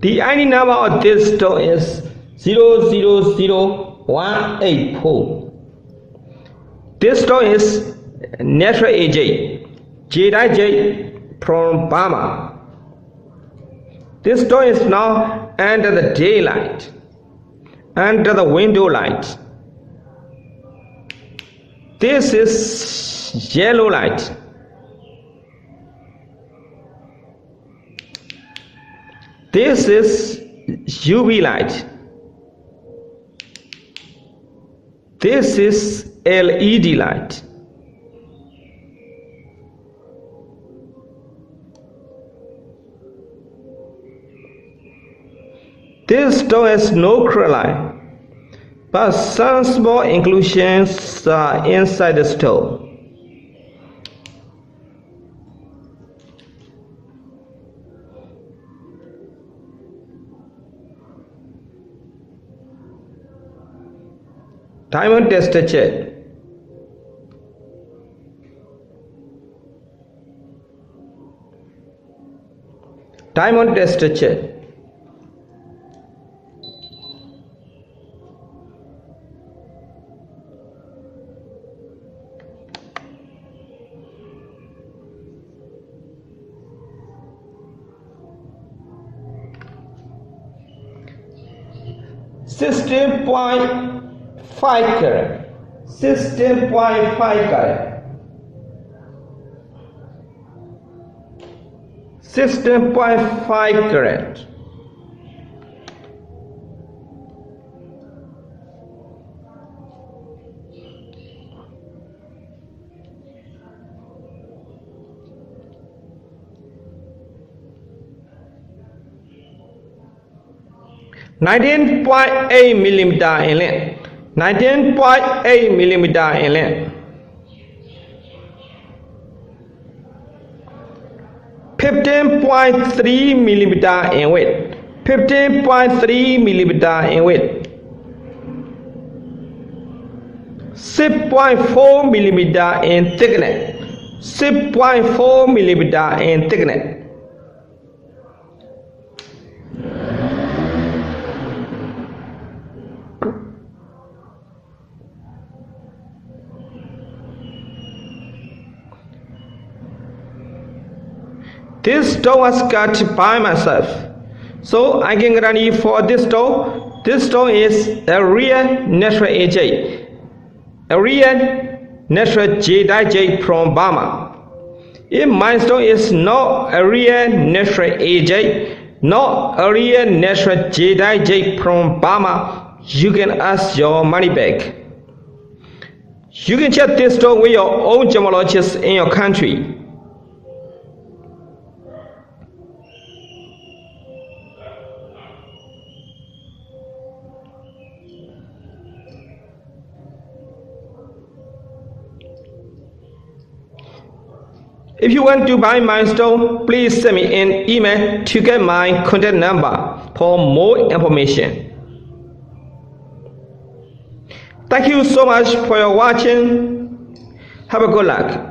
The ID number of this stone is 000184. This stone is natural AJ, J from Burma. This stone is now under the daylight, under the window light. This is yellow light. This is UV light. This is LED light. This stone has no crystalline, but some small inclusions are inside the stone. Diamond tester check. Diamond tester check. Sixteen point five करें system point five करें system point five current nineteen point eight millimeter inlet 19.8 millimeter in length. 15.3 millimeter in width. 15.3 millimeter in width. 6.4 millimeter in thickness. 6.4 millimeter in thickness. This stone was cut by myself. So I can guarantee for this stone, this stone is a real natural AJ. A real natural Jedi J from Burma. If my stone is not a real natural AJ, not a real natural Jedi J from Burma, you can ask your money back. You can check this stone with your own gemologist in your country. If you want to buy my stone, please send me an email to get my contact number for more information. Thank you so much for your watching. Have a good luck.